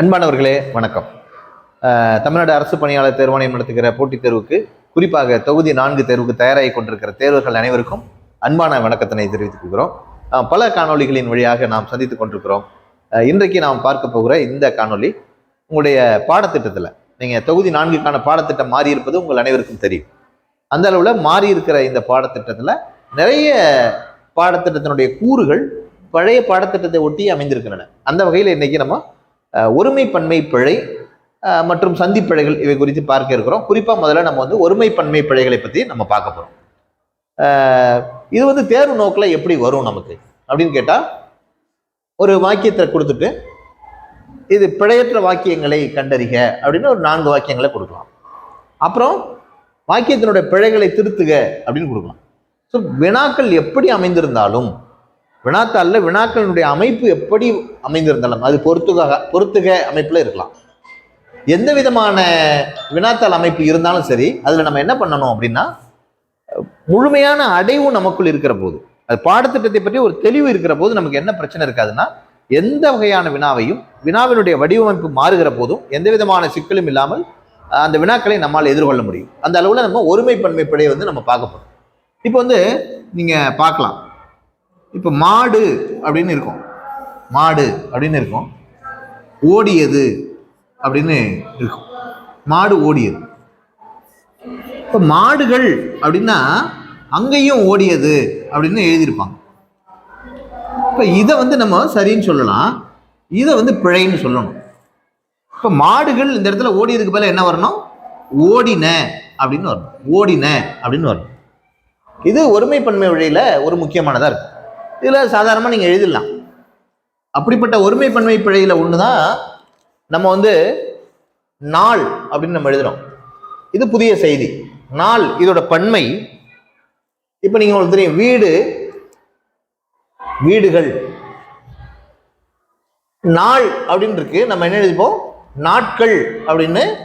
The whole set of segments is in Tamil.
அன்பானவர்களே வணக்கம். தமிழ்நாடு அரசு பணியாளர் தேர்வாணையம் நடத்துகிற போட்டித் தேர்வுக்கு குறிப்பாக தொகுதி நான்கு தேர்வுக்கு தயாராகி கொண்டிருக்கிற தேர்வர்கள் அனைவருக்கும் அன்பான வணக்கத்தினை தெரிவித்துக் கொள்கிறோம். பல காணொளிகளின் வழியாக நாம் சந்தித்துக் கொண்டிருக்கிறோம். இன்றைக்கு நாம் பார்க்க போகிற இந்த காணொளி உங்களுடைய பாடத்திட்டத்தில் நீங்கள் தொகுதி நான்குக்கான பாடத்திட்டம் மாறி இருப்பது உங்கள் அனைவருக்கும் தெரியும். அந்த அளவில் மாறி இருக்கிற இந்த பாடத்திட்டத்தில் நிறைய பாடத்திட்டத்தினுடைய கூறுகள் பழைய பாடத்திட்டத்தை ஒட்டி அமைந்திருக்கின்றன. அந்த வகையில் இன்னைக்கு நம்ம ஒருமைப்பன்மை பிழை மற்றும் சந்திப்பிழைகள் இவை குறித்து பார்க்க இருக்கிறோம். குறிப்பாக முதல்ல நம்ம வந்து ஒருமைப்பன்மை பிழைகளை பற்றி நம்ம பார்க்க போகிறோம் இது வந்து தேர்வு நோக்கில் எப்படி வரும் நமக்கு? அப்படின்னு கேட்டால் ஒரு வாக்கியத்தை கொடுத்துட்டு இது பிழையற்ற வாக்கியங்களை கண்டறிக அப்படின்னு ஒரு நான்கு வாக்கியங்களை கொடுக்கலாம். அப்புறம் வாக்கியத்தினுடைய பிழைகளை திருத்துக அப்படின்னு கொடுக்கலாம். ஸோ வினாக்கள் எப்படி அமைந்திருந்தாலும் வினாத்தாளில் வினாக்களினுடைய அமைப்பு எப்படி அமைந்திருந்தாலும் அது பொறுத்துக பொறுத்துக அமைப்பில் இருக்கலாம். எந்த விதமான வினாத்தாள் அமைப்பு இருந்தாலும் சரி அதில் நம்ம என்ன பண்ணணும் அப்படின்னா முழுமையான அடைவு நமக்குள் இருக்கிற போது அது பாடத்திட்டத்தை பற்றி ஒரு தெளிவு இருக்கிற போது நமக்கு என்ன பிரச்சனை இருக்காதுன்னா எந்த வகையான வினாவையும் வினாவினுடைய வடிவமைப்பு மாறுகிற போதும் எந்த விதமான சிக்கலும் இல்லாமல் அந்த வினாக்களை நம்மால் எதிர்கொள்ள முடியும். அந்த அளவில் நம்ம ஒருமைப்பன்மை வந்து நம்ம பார்க்க போகிறோம் இப்போ வந்து நீங்கள் பார்க்கலாம். இப்போ மாடு அப்படின்னு இருக்கும். மாடு அப்படின்னு இருக்கும். ஓடியது அப்படின்னு இருக்கும். மாடு ஓடியது. இப்போ மாடுகள் அப்படின்னா அங்கேயும் ஓடியது அப்படின்னு எழுதியிருப்பாங்க. இப்போ இதை வந்து நம்ம சரின்னு சொல்லலாம். இதை வந்து பிழைன்னு சொல்லணும். இப்போ மாடுகள் இந்த இடத்துல ஓடியதுக்கு பதிலா என்ன வரணும்? ஓடின அப்படின்னு வரணும். ஓடின அப்படின்னு வரணும். இது ஒருமைப்பன்மை வழியில் ஒரு முக்கியமானதாக இருக்கும். இதில் சாதாரணமாக நீங்கள் எழுதிடலாம். அப்படிப்பட்ட ஒருமை பன்மை பிழையில் ஒன்று தான் நம்ம வந்து நாள் அப்படின்னு நம்ம எழுதுறோம். இது புதிய செய்தி. நாள் இதோட பன்மை. இப்போ நீங்கள் உங்களுக்கு தெரியும் வீடு வீடுகள். நாள் அப்படின்னு இருக்கு. நம்ம என்ன எழுதிப்போம்? நாட்கள் அப்படின்னு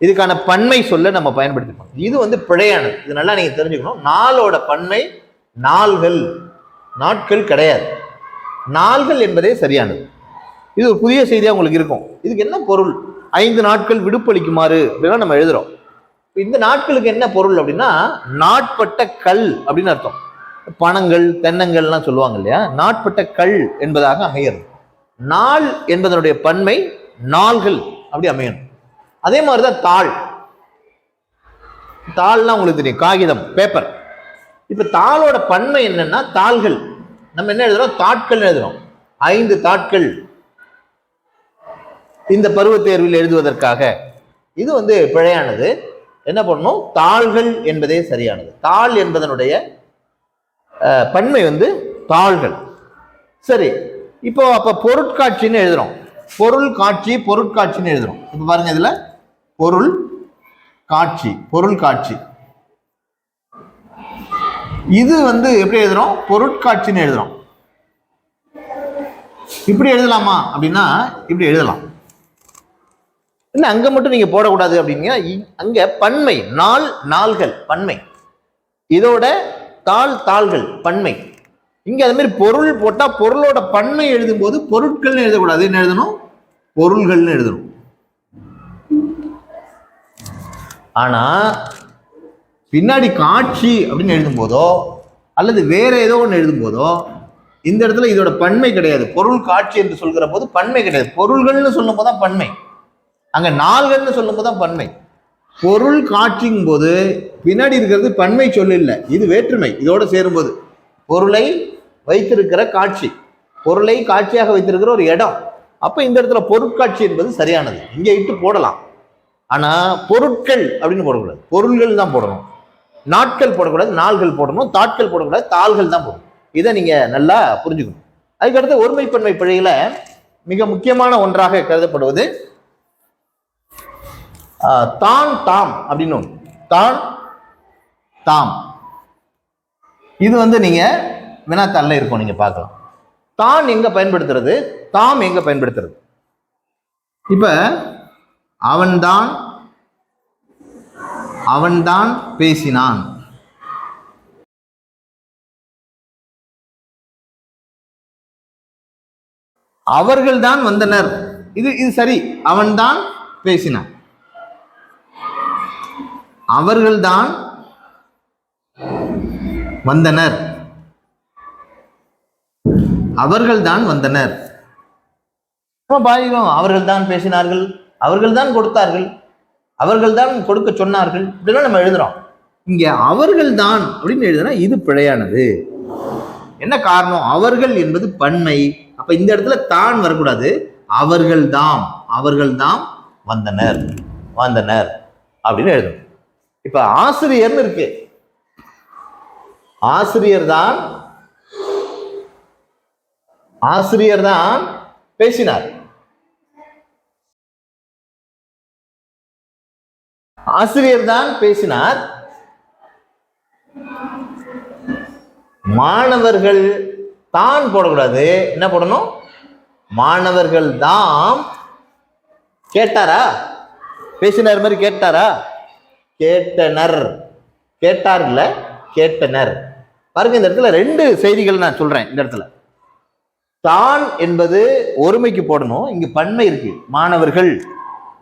இதுக்கான பன்மை சொல்ல நம்ம பயன்படுத்திப்போம். இது வந்து பிழையானது. இது நல்லா நீங்கள் தெரிஞ்சுக்கணும். நாளோட பன்மை நாள்கள். நாட்கள் கிடையாது. நாள்கள் என்பதே சரியானது. இது ஒரு புதிய செய்தியாக உங்களுக்கு இருக்கும். இதுக்கு என்ன பொருள்? ஐந்து நாட்கள் விடுப்பளிக்குமாறு அப்படின்னா நம்ம எழுதுறோம். இந்த நாட்களுக்கு என்ன பொருள் அப்படின்னா நாட்பட்ட கல் அப்படின்னு அர்த்தம். பணங்கள் தென்னங்கள்லாம் சொல்லுவாங்க இல்லையா? நாட்பட்ட கல் என்பதாக அமையணும். நாள் என்பதனுடைய பன்மை நாள்கள் அப்படி அமையணும். அதே மாதிரி தான் தாள். தாள்லாம் உங்களுக்கு தெரியும். காகிதம் பேப்பர் இப்போ தாளோட பன்மை என்னன்னா தாள்கள். நம்ம என்ன எழுதுறோம்? தாட்கள் எழுதுறோம். ஐந்து தாட்கள். இந்த பருவத் தேர்வில் எழுதுவதற்காக. இது வந்து பிழையானது. என்ன பண்ணணும்? தாள்கள் என்பதே சரியானது. தாள் என்பதனுடைய பன்மை வந்து தாள்கள். சரி. இப்போ அப்போ பொருட்காட்சின்னு எழுதுறோம். பொருள் காட்சி பொருட்காட்சின்னு எழுதுறோம். இப்போ பாருங்க இதில். பொருள் காட்சி பொருள் காட்சி. இது வந்து எப்படி எழுதுறோம்? பொருட்காட்சின்னு எழுதுறோம். இப்படி எழுதலாமா அப்படின்னா இப்படி எழுதலாம். இல்லை அங்கே மட்டும் நீங்கள் போடக்கூடாது அப்படின்னா இ- அங்க பன்மை நாள் நாள்கள் பன்மை. இதோட தாள் தாள்கள் பன்மை. இங்கே அதுமாரி மாதிரி பொருள் போட்டால் பொருளோட பன்மை எழுதும்போது பொருட்கள்னு எழுதக்கூடாது. என்ன எழுதணும்? பொருள்கள்னு எழுதணும். ஆனால் பின்னாடி காட்சி அப்படின்னு எழுதும்போதோ அல்லது வேற ஏதோ ஒன்று எழுதும்போதோ இந்த இடத்துல இதோட பன்மை கிடையாது. பொருள் காட்சி என்று சொல்கிற போது பன்மை கிடையாது. பொருள்கள்னு சொல்லும் போது தான் பன்மை. அங்க நாள்கள்னு சொல்லும் போது தான் பன்மை. பொருள் காட்சிங்கும் போது பின்னாடி இருக்கிறது பன்மை சொல் இல்லை. இது வேற்றுமை. இதோட சேரும்போது பொருளை வைத்திருக்கிற காட்சி. பொருளை காட்சியாக வைத்திருக்கிற ஒரு இடம். அப்போ இந்த இடத்துல பொருட்காட்சி என்பது சரியானது. இங்கே இட்டு போடலாம். ஆனால் பொருட்கள் அப்படின்னு போடக்கூடாது. பொருள்கள் தான் போடணும். நாட்கள் போடக்கூடாது நாள்கள் போடணும். தாட்கள் போடக்கூடாது தாள்கள் தான் போடணும். இதை நீங்க நல்லா புரிஞ்சுக்கணும். அதுக்கடுத்து ஒருமைப்பன்மை பிழையில மிக முக்கியமான ஒன்றாக கருதப்படுவது தான் தாம் அப்படின்னு தான் தாம். இது வந்து நீங்க வினாத்தாள்ல இருக்கும் நீங்க பார்க்கலாம். தான் எங்க பயன்படுத்துறது? தாம் எங்க பயன்படுத்துறது? இப்ப அவன்தான் அவன்தான் பேசினான். அவர்கள்தான் வந்தனர். இது இது சரி. அவன்தான் பேசினான். அவர்கள்தான் வந்தனர். அவர்கள்தான் வந்தனர். பாதிக்கும். அவர்கள்தான் பேசினார்கள். அவர்கள்தான் கொடுத்தார்கள். அவர்கள் தான் கொடுக்க சொன்னார்கள். இப்படிலாம் நம்ம எழுதுறோம். இங்க அவர்கள்தான் அப்படின்னு எழுதுனா இது பிழையானது. என்ன காரணம்? அவர்கள் என்பது பன்மை. அப்ப இந்த இடத்துல தான் வரக்கூடாது. அவர்கள் தான் அவர்கள் தான் வந்தனர். வந்தனர். அப்படின்னு எழுதணும் இப்ப ஆசிரியர்னு இருக்கு. ஆசிரியர் தான் ஆசிரியர் தான் பேசினார். ஆசிரியர் தான் பேசினார். மாணவர்கள் தான் போடக்கூடாது. என்ன போடணும்? மாணவர்கள் தாம் கேட்டாரா? பேசினார் மாதிரி கேட்டாரா? கேட்டனர். கேட்டார்ல கேட்டனர். பாருங்க இந்த இடத்துல ரெண்டு செய்திகள் நான் சொல்றேன் இந்த இடத்துல. தான் என்பது ஒருமைக்கு போடணும். இங்கு பன்மை இருக்கு. மாணவர்கள்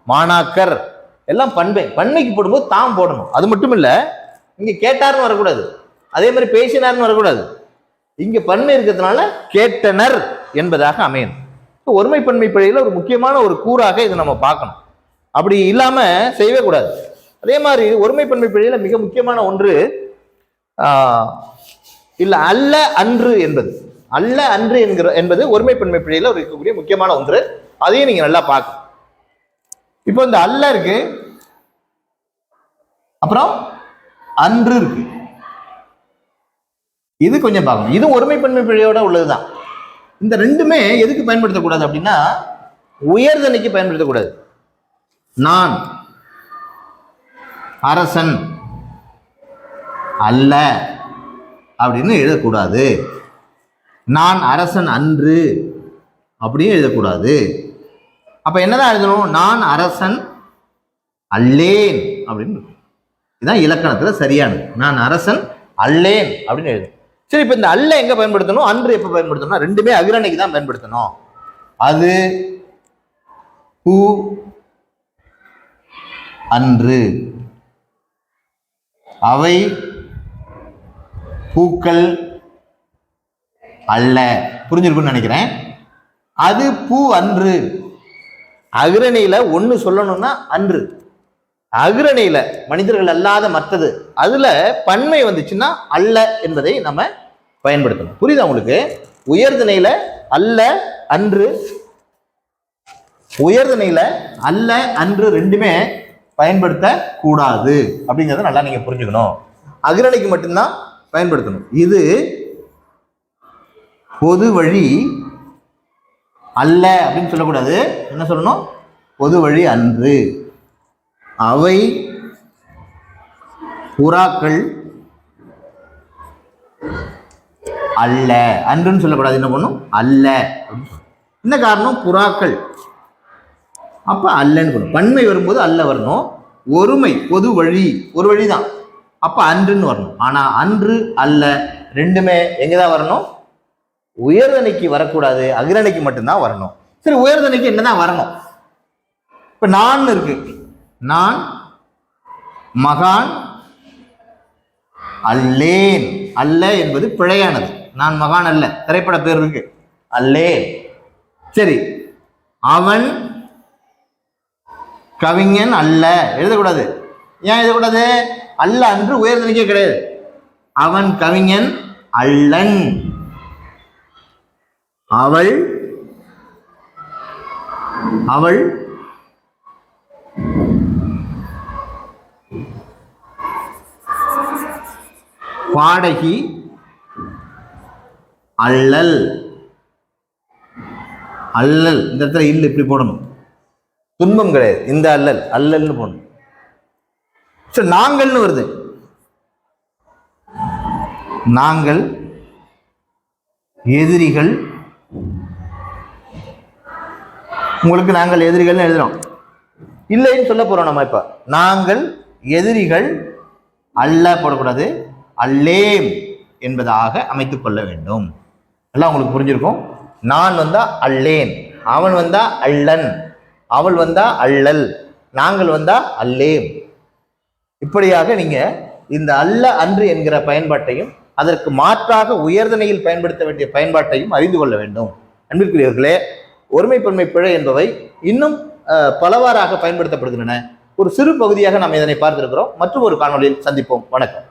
மாணாக்கர். எல்லாம் பண்பை பன்மைக்கு போடும்போது தான் போடணும். அது மட்டும் இல்லை இங்கே கேட்டார்னு வரக்கூடாது. அதே மாதிரி பேசினார்னு வரக்கூடாது. இங்கே பன்மை இருக்கிறதுனால கேட்டனர் என்பதாக அமையணும். ஒருமை பன்மை பிழையில் ஒரு முக்கியமான ஒரு கூறாக இதை நம்ம பார்க்கணும். அப்படி இல்லாமல் செய்யவே கூடாது. அதே மாதிரி ஒருமை பன்மை பிழையில் மிக முக்கியமான ஒன்று இல்லை அல்ல அன்று என்பது. அல்ல அன்று என்கிற என்பது ஒருமை பன்மை பிழையில் ஒரு இருக்கக்கூடிய முக்கியமான ஒன்று. அதையும் நீங்கள் நல்லா பார்க்கணும். இப்போ இந்த அல்ல இருக்கு. அப்புறம் அன்று இருக்கு. இது கொஞ்சம் பார்க்கணும். இது ஒருமைப்பன்மை பிழையோட உள்ளதுதான். இந்த ரெண்டுமே எதுக்கு பயன்படுத்தக்கூடாது அப்படின்னா உயர்தனைக்கு பயன்படுத்தக்கூடாது. நான் அரசன் அல்ல அப்படின்னு எழுதக்கூடாது. நான் அரசன் அன்று அப்படின்னு எழுதக்கூடாது. அப்ப என்னதான் எழுதணும்? நான் அரசன் அல்லேன் அப்படின்னு இதுதான் இலக்கணத்தில் சரியானது. நான் அரசன் அல்லேன் அப்படின்னு எழுதும் சரி இப்போ இந்த அல்ல எங்கே பயன்படுத்தணும்? அன்று எப்போ பயன்படுத்தணும் ரெண்டுமே அகிரணைக்கு தான் பயன்படுத்தணும். அது பூ அன்று. அவை பூக்கள் அல்ல. புரிஞ்சிருக்குன்னு நினைக்கிறேன். அது பூ அன்று. அகிரணையில் ஒன்று சொல்லணும்னா அன்று. அகிரணையில மனிதர்கள் அல்லாத மற்றது. அதுல பன்மை வந்துச்சுன்னா அல்ல என்பதை நம்ம பயன்படுத்தணும். புரியுதா உங்களுக்கு? உயர்தனையில அல்ல அன்று. உயர்தனையில அல்ல அன்று ரெண்டுமே பயன்படுத்த கூடாது அப்படிங்கறத நல்லா நீங்க புரிஞ்சுக்கணும். அகிரணைக்கு மட்டும்தான் பயன்படுத்தணும். இது பொது வழி அல்ல அப்படின்னு சொல்லக்கூடாது. என்ன சொல்லணும்? பொது வழி அன்று. அவை புறாக்கள் அல்ல. அன்றுன்னு சொல்லக்கூடாது. என்ன பண்ணும்? அல்ல. என்ன காரணம்? புறாக்கள். அப்போ அல்லன்னு பண்ணணும் பன்மை வரும்போது அல்ல வரணும். ஒருமை பொது வழி. ஒரு வழி தான் அப்போ அன்றுன்னு வரணும். ஆனால் அன்று அல்ல ரெண்டுமே எங்கே தான் வரணும்? உயர்தனைக்கு வரக்கூடாது. அகிரணைக்கு மட்டும்தான் வரணும். சரி உயர்தனைக்கு என்னதான் வரணும்? இப்போ நான் இருக்குது நான் மகான் அல்லேன். அல்ல என்பது பிழையானது. நான் மகான் அல்ல. திரைப்பட பேர் இருக்கு. அல்லேன். சரி. அவன் கவிஞன் அல்ல. எழுதக்கூடாது. ஏன் எழுதக்கூடாது? அல்ல அன்று உயர்தனைக்கே கிடையாது. அவன் கவிஞன் அல்லன். அவள் அவள் பாடகி அல்லல். அல்லல். இந்த இடத்துல இல்லை இப்படி போடணும். துன்பம் கிடையாது. இந்த அல்லல். அல்லல்னு போடணும். சரி நாங்கள்னு வருது. நாங்கள் எதிரிகள். உங்களுக்கு நாங்கள் எதிரிகள்னு எழுதுறோம். இல்லைன்னு சொல்ல போறோம் நம்ம இப்போ. நாங்கள் எதிரிகள் அல்ல போடக்கூடாது. அல்லேம் என்பதாக அமைத்து கொள்ள வேண்டும். எல்லாம் உங்களுக்கு புரிஞ்சிருக்கும்? நான் வந்தா அல்லேன் அவன் வந்தா அள்ளன் அவள் வந்தா அல்லல் நாங்கள் வந்தா அல்லேம். இப்படியாக நீங்க இந்த அல்ல அன்று என்கிற பயன்பாட்டையும் அதற்கு மாற்றாக உயர்தனையில் பயன்படுத்த வேண்டிய பயன்பாட்டையும் அறிந்து கொள்ள வேண்டும். அன்பிற்குரியவர்களே ஒருமை பன்மை பிழை என்பவை இன்னும் பலவாறாக பயன்படுத்தப்படுகின்றன. ஒரு சிறு பகுதியாக நாம் இதனை பார்த்திருக்கிறோம். மற்றும் ஒரு காணொளியில் சந்திப்போம். வணக்கம்.